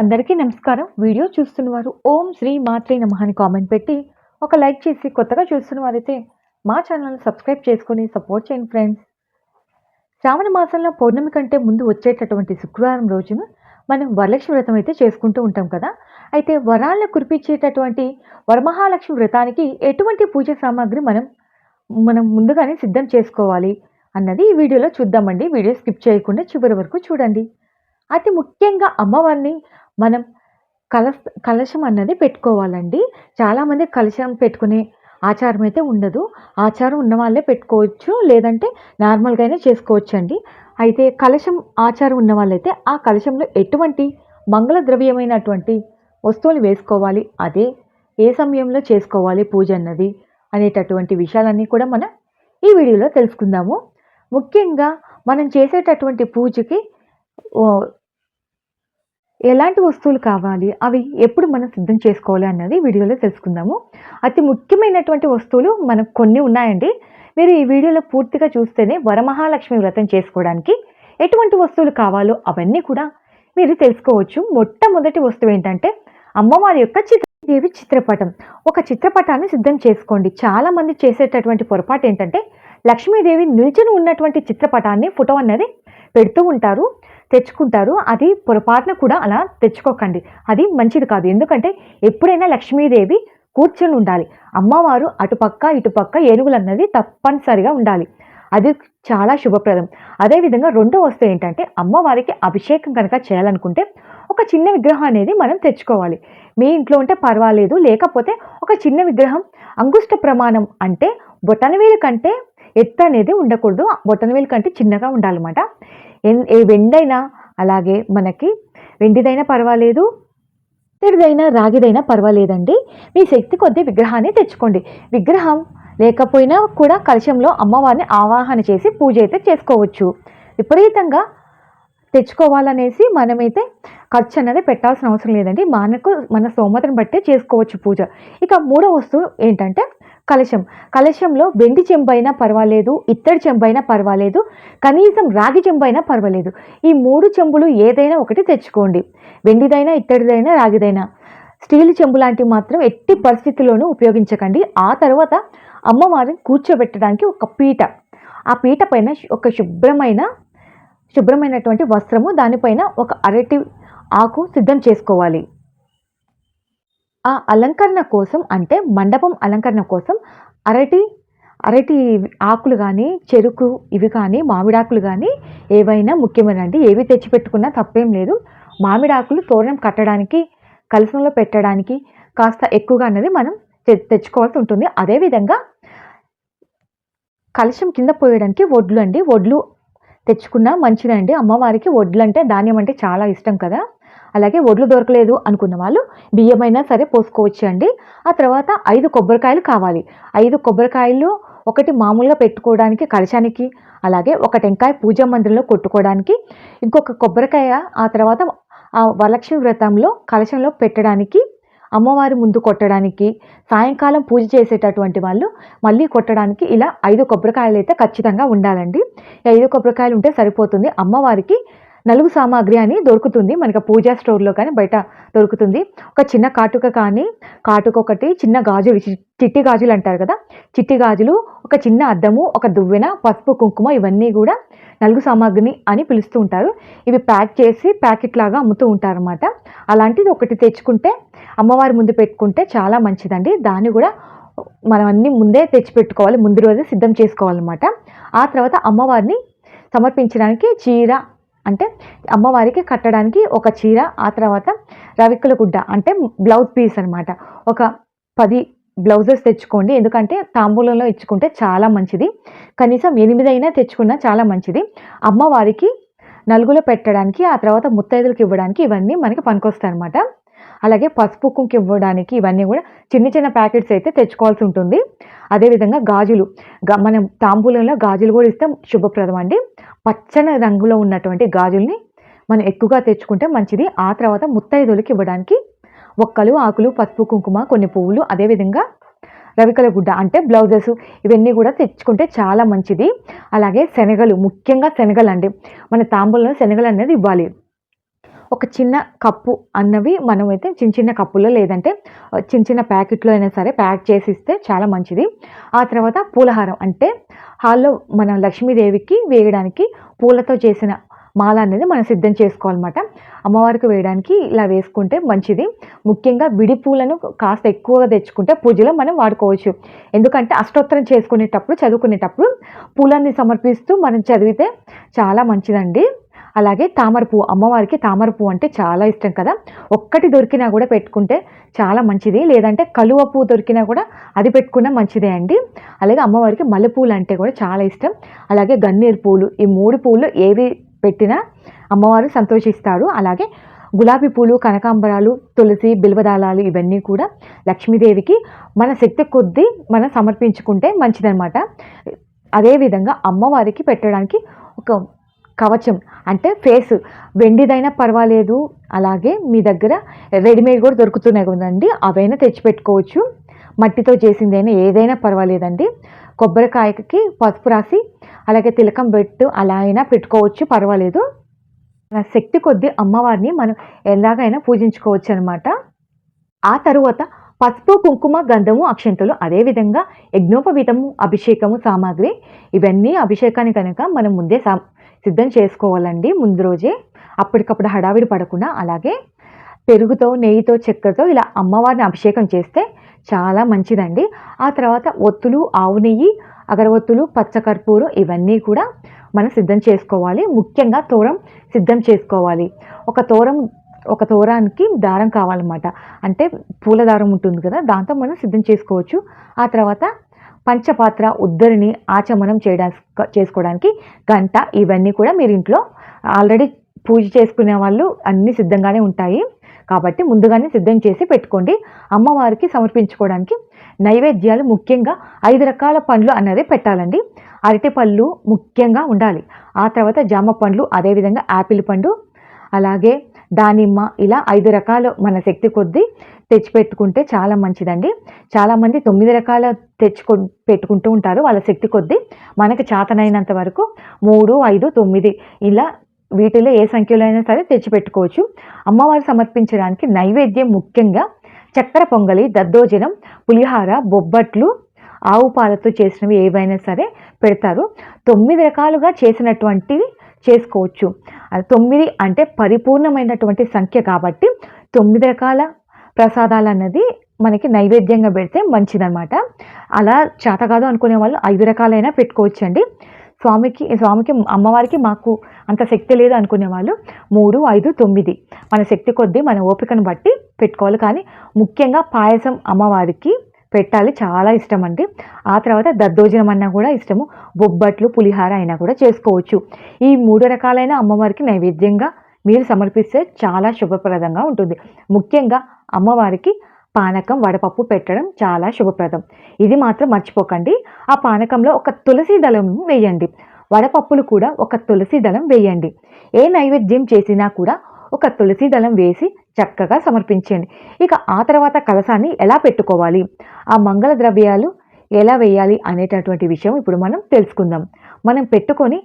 అందరికీ నమస్కారం. వీడియో చూస్తున్నవారు ఓం శ్రీ మాత్రే నమ అని కామెంట్ పెట్టి ఒక లైక్ చేసి కొత్తగా చూస్తున్న వారైతే మా ఛానల్ని సబ్స్క్రైబ్ చేసుకొని సపోర్ట్ చేయండి ఫ్రెండ్స్. శ్రావణ మాసంలో పౌర్ణమి కంటే ముందు వచ్చేటటువంటి శుక్రవారం రోజున మనం వరలక్ష్మి వ్రతం అయితే చేసుకుంటూ ఉంటాం కదా. అయితే వరాలను కురిపించేటటువంటి వరమహాలక్ష్మి వ్రతానికి ఎటువంటి పూజ సామాగ్రి మనం మనం ముందుగానే సిద్ధం చేసుకోవాలి అన్నది ఈ వీడియోలో చూద్దామండి. వీడియో స్కిప్ చేయకుండా చివరి వరకు చూడండి. అతి ముఖ్యంగా అమ్మవారిని మనం కలశ కలశం అన్నది పెట్టుకోవాలండి. చాలామంది కలశం పెట్టుకునే ఆచారం అయితే ఉండదు. ఆచారం ఉన్న వాళ్ళే పెట్టుకోవచ్చు లేదంటే నార్మల్గానే చేసుకోవచ్చు అండి అయితే కలశం ఆచారం ఉన్న వాళ్ళైతే ఆ కలశంలో ఎటువంటి మంగళ ద్రవ్యమైనటువంటి వస్తువులు వేసుకోవాలి అదే ఏ సమయంలో చేసుకోవాలి పూజ అన్నది అనేటటువంటి విషయాలన్నీ కూడా మనం ఈ వీడియోలో తెలుసుకుందాము. ముఖ్యంగా మనం చేసేటటువంటి పూజకి ఎలాంటి వస్తువులు కావాలి అవి ఎప్పుడు మనం సిద్ధం చేసుకోవాలి అన్నది వీడియోలో తెలుసుకుందాము. అతి ముఖ్యమైనటువంటి వస్తువులు మనకు కొన్ని ఉన్నాయండి. మీరు ఈ వీడియోలో పూర్తిగా చూస్తేనే వరమహాలక్ష్మి వ్రతం చేసుకోవడానికి ఎటువంటి వస్తువులు కావాలో అవన్నీ కూడా మీరు తెలుసుకోవచ్చు. మొట్టమొదటి వస్తువు ఏంటంటే అమ్మవారి యొక్క చిత్రదేవి చిత్రపటం. ఒక చిత్రపటాన్ని సిద్ధం చేసుకోండి. చాలామంది చేసేటటువంటి పొరపాటు ఏంటంటే లక్ష్మీదేవి నిల్చుని ఉన్నటువంటి చిత్రపటాన్ని ఫోటో అన్నది పెడుతూ ఉంటారు. తెచ్చుకుంటారు. అది పొరపాటున కూడా అలా తెచ్చుకోకండి. అది మంచిది కాదు. ఎందుకంటే ఎప్పుడైనా లక్ష్మీదేవి కూర్చొని ఉండాలి అమ్మవారు అటుపక్క ఇటుపక్క ఏనుగులు అన్నది తప్పనిసరిగా ఉండాలి. అది చాలా శుభప్రదం. అదేవిధంగా రెండో వస్తువు ఏంటంటే అమ్మవారికి అభిషేకం కనుక చేయాలనుకుంటే ఒక చిన్న విగ్రహం అనేది మనం తెచ్చుకోవాలి. మీ ఇంట్లో ఉంటే పర్వాలేదు. లేకపోతే ఒక చిన్న విగ్రహం అంగుష్ట ప్రమాణం అంటే బొటనవేలు కంటే ఎత్తు అనేది ఉండకూడదు. బొటనవేలు కంటే చిన్నగా ఉండాలన్నమాట. ఏ వెండైనా అలాగే మనకి వెండిదైనా పర్వాలేదు తిడిదైనా రాగిదైనా పర్వాలేదండి. మీ శక్తి కొద్దీ విగ్రహాన్ని తెచ్చుకోండి. విగ్రహం లేకపోయినా కూడా కలశంలో అమ్మవారిని ఆవాహన చేసి పూజ అయితే చేసుకోవచ్చు. విపరీతంగా తెచ్చుకోవాలనేసి మనమైతే ఖర్చు అనేది పెట్టాల్సిన అవసరం లేదండి. మనకు మన స్తోమతను బట్టే చేసుకోవచ్చు పూజ. ఇక మూడో వస్తువు ఏంటంటే కలశం. కలశంలో వెండి చెంబైనా పర్వాలేదు ఇత్తడి చెంబైనా పర్వాలేదు కనీసం రాగి చెంబైనా పర్వాలేదు. ఈ మూడు చెంబులు ఏదైనా ఒకటి తెచ్చుకోండి. వెండిదైనా ఇత్తడిదైనా రాగిదైనా. స్టీల్ చెంబు లాంటివి మాత్రం ఎట్టి పరిస్థితుల్లోనూ ఉపయోగించకండి. ఆ తర్వాత అమ్మవారిని కూర్చోబెట్టడానికి ఒక పీట. ఆ పీట పైన ఒక శుభ్రమైన శుభ్రమైనటువంటి వస్త్రము దానిపైన ఒక అరటి ఆకు సిద్ధం చేసుకోవాలి. ఆ అలంకరణ కోసం అంటే మండపం అలంకరణ కోసం అరటి అరటి ఆకులు కానీ చెరుకు ఇవి కానీ మామిడాకులు కానీ ఏవైనా ముఖ్యమైనండి ఏవి తెచ్చిపెట్టుకున్నా తప్పేం లేదు. మామిడాకులు తోరణం కట్టడానికి కలసంలో పెట్టడానికి కాస్త ఎక్కువగా అన్నది మనం తె- తెచ్చుకోవాల్సి ఉంటుంది. అదేవిధంగా కలశం కింద పోయడానికి వడ్లు అండి. వడ్లు తెచ్చుకున్నా మంచిదండి. అమ్మవారికి వడ్లు అంటే ధాన్యం అంటే చాలా ఇష్టం కదా. అలాగే వడ్లు దొరకలేదు అనుకున్న వాళ్ళు బియ్యమైనా సరే పోసుకోవచ్చు అండి ఆ తర్వాత ఐదు కొబ్బరికాయలు కావాలి. ఐదు కొబ్బరికాయలు ఒకటి మామూలుగా పెట్టుకోవడానికి కలశానికి అలాగే ఒక టెంకాయ పూజా మందిరంలో కొట్టుకోవడానికి ఇంకొక కొబ్బరికాయ ఆ తర్వాత ఆ వరలక్ష్మి వ్రతంలో కలశంలో పెట్టడానికి అమ్మవారి ముందు కొట్టడానికి సాయంకాలం పూజ చేసేటటువంటి వాళ్ళు మళ్ళీ కొట్టడానికి ఇలా ఐదు కొబ్బరికాయలు అయితే ఖచ్చితంగా ఉండాలండి. ఐదు కొబ్బరికాయలు ఉంటే సరిపోతుంది అమ్మవారికి నలుగు సామాగ్రి అని దొరుకుతుంది. మనకి పూజా స్టోర్లో కానీ బయట దొరుకుతుంది. ఒక చిన్న కాటుక కానీ కాటుక ఒకటి చిన్న గాజులు చి- చిట్టి గాజులు అంటారు కదా? చిట్టి గాజులు ఒక చిన్న అద్దము ఒక దువ్వెన పసుపు కుంకుమ ఇవన్నీ కూడా నలుగు సామాగ్రిని అని పిలుస్తూ ఉంటారు. ఇవి ప్యాక్ చేసి ప్యాకెట్ లాగా అమ్ముతూ ఉంటారు అనమాట అలాంటిది ఒకటి తెచ్చుకుంటే అమ్మవారి ముందు పెట్టుకుంటే చాలా మంచిదండి. దాన్ని కూడా మనం అన్ని ముందే తెచ్చి పెట్టుకోవాలి ముందు రోజే సిద్ధం చేసుకోవాలన్నమాట. ఆ తర్వాత అమ్మవారిని సమర్పించడానికి చీర అంటే అమ్మవారికి కట్టడానికి ఒక చీర ఆ తర్వాత రవిక్కుల గుడ్డ అంటే బ్లౌజ్ పీస్ అనమాట ఒక పది బ్లౌజెస్ తెచ్చుకోండి. ఎందుకంటే తాంబూలంలో ఇచ్చుకుంటే చాలా మంచిది. కనీసం ఎనిమిదైనా తెచ్చుకున్నా చాలా మంచిది. అమ్మవారికి నలుగులో పెట్టడానికి ఆ తర్వాత ముత్తైదులకు ఇవ్వడానికి ఇవన్నీ మనకి పనికొస్తాయి అనమాట అలాగే పసుపు కుంకి ఇవ్వడానికి ఇవన్నీ కూడా చిన్న చిన్న ప్యాకెట్స్ అయితే తెచ్చుకోవాల్సి ఉంటుంది. అదేవిధంగా గాజులు. గా- మనం తాంబూలంలో గాజులు కూడా ఇస్తే. శుభప్రదం అండి. పచ్చని రంగులో ఉన్నటువంటి గాజుల్ని మనం ఎక్కువగా తెచ్చుకుంటే మంచిది. ఆ తర్వాత ముత్తైదులకి ఇవ్వడానికి ఒక్కలు ఆకులు పసుపు కుంకుమ కొన్ని పువ్వులు అదేవిధంగా రవికల గుడ్డ అంటే బ్లౌజెస్ ఇవన్నీ కూడా తెచ్చుకుంటే చాలా మంచిది. అలాగే శనగలు ముఖ్యంగా శనగలు అండి మన తాంబూలంలో శనగలు అనేది ఇవ్వాలి. ఒక చిన్న కప్పు అన్నవి మనమైతే చిన్న చిన్న కప్పులో లేదంటే చిన్న చిన్న ప్యాకెట్లో అయినా సరే ప్యాక్ చేసి ఇస్తే చాలా మంచిది. ఆ తర్వాత పూలహారం అంటే హాల్లో మనం లక్ష్మీదేవికి వేయడానికి పూలతో చేసిన మాల అనేది మనం సిద్ధం చేసుకోవాలన్నమాట. అమ్మవారికి వేయడానికి ఇలా వేసుకుంటే మంచిది. ముఖ్యంగా విడి పూలను కాస్త ఎక్కువగా తెచ్చుకుంటే పూజలో మనం వాడుకోవచ్చు. ఎందుకంటే అష్టోత్తరం చేసుకునేటప్పుడు చదువుకునేటప్పుడు పూలన్నీ సమర్పిస్తూ మనం చదివితే చాలా మంచిదండి. అలాగే తామర పువ్వు. అమ్మవారికి తామర పువ్వు అంటే చాలా ఇష్టం కదా. ఒక్కటి దొరికినా కూడా పెట్టుకుంటే చాలా మంచిది. లేదంటే కలువ పువ్వు దొరికినా కూడా అది పెట్టుకున్నా మంచిదే అండి. అలాగే అమ్మవారికి మల్లెపూలు అంటే కూడా చాలా ఇష్టం. అలాగే గన్నేరు పూలు. ఈ మూడు పూలు ఏవి పెట్టినా అమ్మవారు సంతోషిస్తారు. అలాగే గులాబీ పూలు కనకాంబరాలు తులసి బిల్వదాళాలు ఇవన్నీ కూడా లక్ష్మీదేవికి మన శక్తి కొద్దీ మనం సమర్పించుకుంటే మంచిదన్నమాట. అదేవిధంగా అమ్మవారికి పెట్టడానికి ఒక కవచం అంటే ఫేస్. వెండిదైనా పర్వాలేదు. అలాగే మీ దగ్గర రెడీమేడ్ కూడా దొరుకుతున్నాయి కదండి. అవైనా తెచ్చిపెట్టుకోవచ్చు. మట్టితో చేసిందైనా ఏదైనా పర్వాలేదండి. కొబ్బరికాయకి పసుపు రాసి అలాగే తిలకం పెట్టు అలా అయినా పెట్టుకోవచ్చు పర్వాలేదు. మన శక్తి కొద్దీ అమ్మవారిని మనం ఎలాగైనా పూజించుకోవచ్చు అనమాట ఆ తరువాత పసుపు కుంకుమ గంధము అక్షంతలు అదేవిధంగా యజ్ఞోపవీతము అభిషేకము సామాగ్రి ఇవన్నీ అభిషేకాన్ని కనుక మనం ముందే సా సిద్ధం చేసుకోవాలండి ముందు రోజే. అప్పటికప్పుడు హడావిడి పడకుండా అలాగే పెరుగుతో నెయ్యితో చక్కెరతో ఇలా అమ్మవారిని అభిషేకం చేస్తే చాలా మంచిదండి. ఆ తర్వాత ఒత్తులు ఆవు నెయ్యి అగరవత్తులు పచ్చకర్పూరం ఇవన్నీ కూడా మనం సిద్ధం చేసుకోవాలి. ముఖ్యంగా తోరం సిద్ధం చేసుకోవాలి. ఒక తోరం ఒక తోరానికి దారం కావాలన్నమాట. అంటే పూల దారం ఉంటుంది కదా దాంతో మనం సిద్ధం చేసుకోవచ్చు. ఆ తర్వాత పంచపాత్ర ఉద్దరిని ఆచమనం చేయడానికి చేసుకోవడానికి గంట ఇవన్నీ కూడా మీరు ఇంట్లో ఆల్రెడీ పూజ చేసుకునే వాళ్ళు అన్నీ సిద్ధంగానే ఉంటాయి. కాబట్టి ముందుగానే సిద్ధం చేసి పెట్టుకోండి. అమ్మవారికి సమర్పించుకోవడానికి నైవేద్యాలు ముఖ్యంగా ఐదు రకాల పండ్లు అన్నది పెట్టాలండి. అరటి పళ్ళు ముఖ్యంగా ఉండాలి. ఆ తర్వాత జామ పండ్లు అదేవిధంగా యాపిల్ పండు అలాగే దానిమ్మ ఇలా ఐదు రకాలు మన శక్తి కొద్దీ తెచ్చిపెట్టుకుంటే చాలా మంచిదండి. చాలామంది తొమ్మిది రకాల తెచ్చుకొ పెట్టుకుంటూ ఉంటారు. వాళ్ళ శక్తి కొద్దీ మనకి చేతనైనంత వరకు మూడు ఐదు తొమ్మిది ఇలా వీటిలో ఏ సంఖ్యలో అయినా సరే తెచ్చిపెట్టుకోవచ్చు. అమ్మవారు సమర్పించడానికి నైవేద్యం ముఖ్యంగా చక్కెర పొంగలి దద్దోజనం పులిహార బొబ్బట్లు ఆవు పాలతో చేసినవి ఏవైనా సరే పెడతారు. తొమ్మిది రకాలుగా చేసినటువంటివి చేసుకోవచ్చు. తొమ్మిది అంటే పరిపూర్ణమైనటువంటి సంఖ్య కాబట్టి తొమ్మిది రకాల ప్రసాదాలు అన్నది మనకి నైవేద్యంగా పెడితే మంచిదన్నమాట. అలా చేత కాదు అనుకునే వాళ్ళు ఐదు రకాలైనా పెట్టుకోవచ్చండి. స్వామికి స్వామికి అమ్మవారికి మాకు అంత శక్తి లేదు అనుకునే వాళ్ళు మూడు ఐదు తొమ్మిది. మన శక్తి కొద్దీ మన ఓపికను బట్టి పెట్టుకోవాలి. కానీ ముఖ్యంగా పాయసం అమ్మవారికి పెట్టాలి. చాలా ఇష్టం అండి. ఆ తర్వాత దద్దోజనం అన్నా కూడా ఇష్టము. బొబ్బట్లు పులిహార అయినా కూడా చేసుకోవచ్చు. ఈ మూడు రకాలైన అమ్మవారికి నైవేద్యంగా మీరు సమర్పిస్తే చాలా శుభప్రదంగా ఉంటుంది. ముఖ్యంగా అమ్మవారికి పానకం వడపప్పు పెట్టడం చాలా శుభప్రదం. ఇది మాత్రం మర్చిపోకండి. ఆ పానకంలో ఒక తులసి దళం వేయండి. వడపప్పులు కూడా ఒక తులసి దళం వేయండి. ఏ నైవేద్యం చేసినా కూడా ఒక తులసి దళం వేసి చక్కగా సమర్పించండి. ఇక ఆ తర్వాత కలసాన్ని ఎలా పెట్టుకోవాలి? ఆ మంగళ ద్రవ్యాలు ఎలా వేయాలి అనేటటువంటి విషయం ఇప్పుడు మనం తెలుసుకుందాం. మనం పెట్టుకొని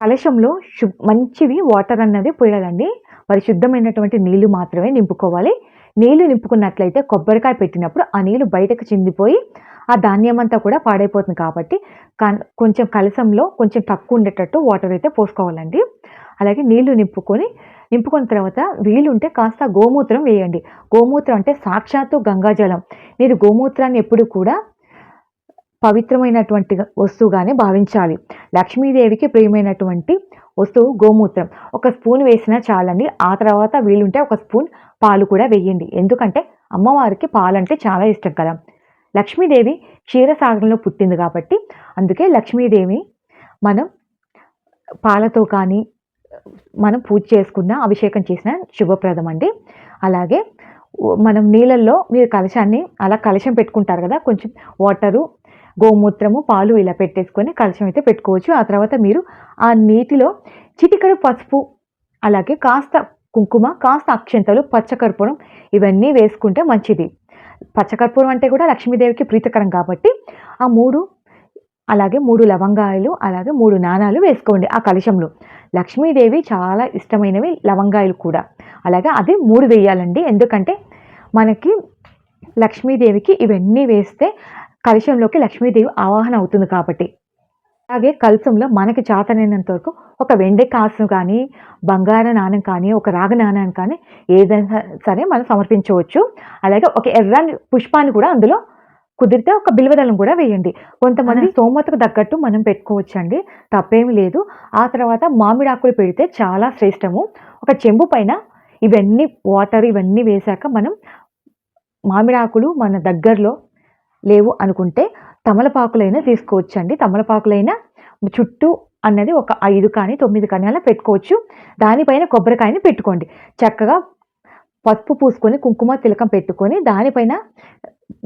కలశంలో శు మంచివి వాటర్ అన్నది పోయాలండి. పరిశుద్ధమైనటువంటి నీళ్ళు మాత్రమే నింపుకోవాలి. నీళ్ళు నింపుకున్నట్లయితే కొబ్బరికాయ పెట్టినప్పుడు ఆ నీళ్ళు బయటకు చిందిపోయి ఆ ధాన్యం అంతా కూడా పాడైపోతుంది కాబట్టి కొంచెం కలసంలో కొంచెం తక్కువ ఉండేటట్టు వాటర్ అయితే పోసుకోవాలండి. అలాగే నీళ్ళు నింపుకొని నింపుకున్న తర్వాత వీలుంటే కాస్త గోమూత్రం వేయండి. గోమూత్రం అంటే సాక్షాత్తు గంగాజలం. మీరు గోమూత్రాన్ని ఎప్పుడు కూడా పవిత్రమైనటువంటి వస్తువుగానే భావించాలి. లక్ష్మీదేవికి ప్రియమైనటువంటి వస్తువు గోమూత్రం. ఒక స్పూన్ వేసినా చాలండి. ఆ తర్వాత వీలుంటే ఒక స్పూన్ పాలు కూడా వేయండి. ఎందుకంటే అమ్మవారికి పాలంటే చాలా ఇష్టం కదా. లక్ష్మీదేవి క్షీరసాగరంలో పుట్టింది కాబట్టి అందుకే లక్ష్మీదేవి మనం పాలతో కానీ మనం పూజ చేసుకున్న అభిషేకం చేసిన శుభప్రదం అండి. అలాగే మనం నీళ్ళల్లో మీరు కలశాన్ని అలా కలశం పెట్టుకుంటారు కదా కొంచెం వాటరు గోమూత్రము పాలు ఇలా పెట్టేసుకొని కలశం అయితే పెట్టుకోవచ్చు. ఆ తర్వాత మీరు ఆ నీటిలో చిటికడు పసుపు అలాగే కాస్త కుంకుమ కాస్త అక్షంతలు పచ్చకర్పూరం ఇవన్నీ వేసుకుంటే మంచిది. పచ్చకర్పూరం అంటే కూడా లక్ష్మీదేవికి ప్రీతికరం కాబట్టి ఆ మూడు అలాగే మూడు లవంగాయలు అలాగే మూడు నాణాలు వేసుకోండి ఆ కలశంలో. లక్ష్మీదేవి చాలా ఇష్టమైనవి లవంగాయలు కూడా. అలాగే అది మూడు వేయాలండి. ఎందుకంటే మనకి లక్ష్మీదేవికి ఇవన్నీ వేస్తే కలశంలోకి లక్ష్మీదేవి ఆవాహన అవుతుంది కాబట్టి. అలాగే కలశంలో మనకి చాతనైనంత వరకు ఒక వెండి కాసు కానీ బంగార నాణం కానీ ఒక రాగ నాణాన్ని కానీ ఏదైనా సరే మనం సమర్పించవచ్చు. అలాగే ఒక ఎర్రని పుష్పాన్ని కూడా అందులో కుదిరితే ఒక బిల్వదళం కూడా వేయండి. కొంతమంది స్తోమతకు తగ్గట్టు మనం పెట్టుకోవచ్చండి. తప్పేమీ లేదు. ఆ తర్వాత మామిడి ఆకులు పెడితే చాలా శ్రేష్టము. ఒక చెంబు పైన ఇవన్నీ వాటర్ ఇవన్నీ వేశాక మనం మామిడి ఆకులు మన దగ్గరలో లేవు అనుకుంటే తమలపాకులైనా తీసుకోవచ్చండి. తమలపాకులైనా చుట్టూ అన్నది ఒక ఐదు కానీ తొమ్మిది కానీ అలా పెట్టుకోవచ్చు. దానిపైన కొబ్బరికాయని పెట్టుకోండి. చక్కగా పసుపు పూసుకొని కుంకుమ తిలకం పెట్టుకొని దానిపైన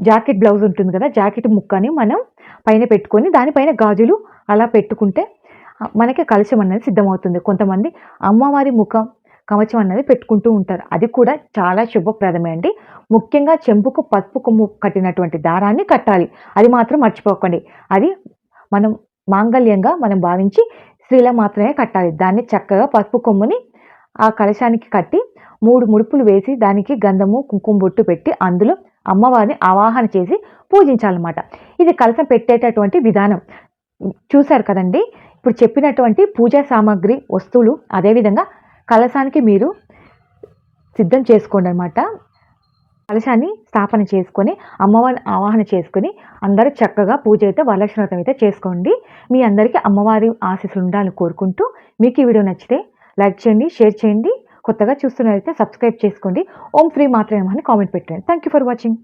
జాకెట్ బ్లౌజ్ ఉంటుంది కదా జాకెట్ ముక్కని మనం పైన పెట్టుకొని దానిపైన గాజులు అలా పెట్టుకుంటే మనకి కలశం అనేది సిద్ధమవుతుంది. కొంతమంది అమ్మవారి ముఖం కవచం అనేది పెట్టుకుంటూ ఉంటారు. అది కూడా చాలా శుభప్రదమే అండి. ముఖ్యంగా చెంపుకు పసుపు కొమ్ము కట్టినటువంటి దారాన్ని కట్టాలి. అది మాత్రం మర్చిపోకండి. అది మనం మాంగళ్యంగా మనం భావించి స్త్రీల మాత్రమే కట్టాలి. దాన్ని చక్కగా పసుపు కొమ్ముని ఆ కలశానికి కట్టి మూడు ముడుపులు వేసి దానికి గంధము కుంకుమ బొట్టు పెట్టి అందులో అమ్మవారిని ఆవాహన చేసి పూజించాలన్నమాట. ఇది కలసం పెట్టేటటువంటి విధానం. చూశారు కదండి? ఇప్పుడు చెప్పినటువంటి పూజా సామాగ్రి వస్తువులు అదేవిధంగా కలశానికి మీరు సిద్ధం చేసుకోండి అనమాట కలశాన్ని స్థాపన చేసుకొని అమ్మవారిని ఆవాహన చేసుకొని అందరూ చక్కగా పూజ అయితే వరలక్ష్మీవ్రతం అయితే చేసుకోండి. మీ అందరికీ అమ్మవారి ఆశీస్సులు ఉండాలని కోరుకుంటూ మీకు ఈ వీడియో నచ్చితే లైక్ చేయండి షేర్ చేయండి. కొత్తగా చూస్తున్నట్లయితే సబ్స్క్రైబ్ చేసుకోండి. ఓం ఫ్రీ మాత్రమే అని కామెంట్ పెట్టండి. Thank you for watching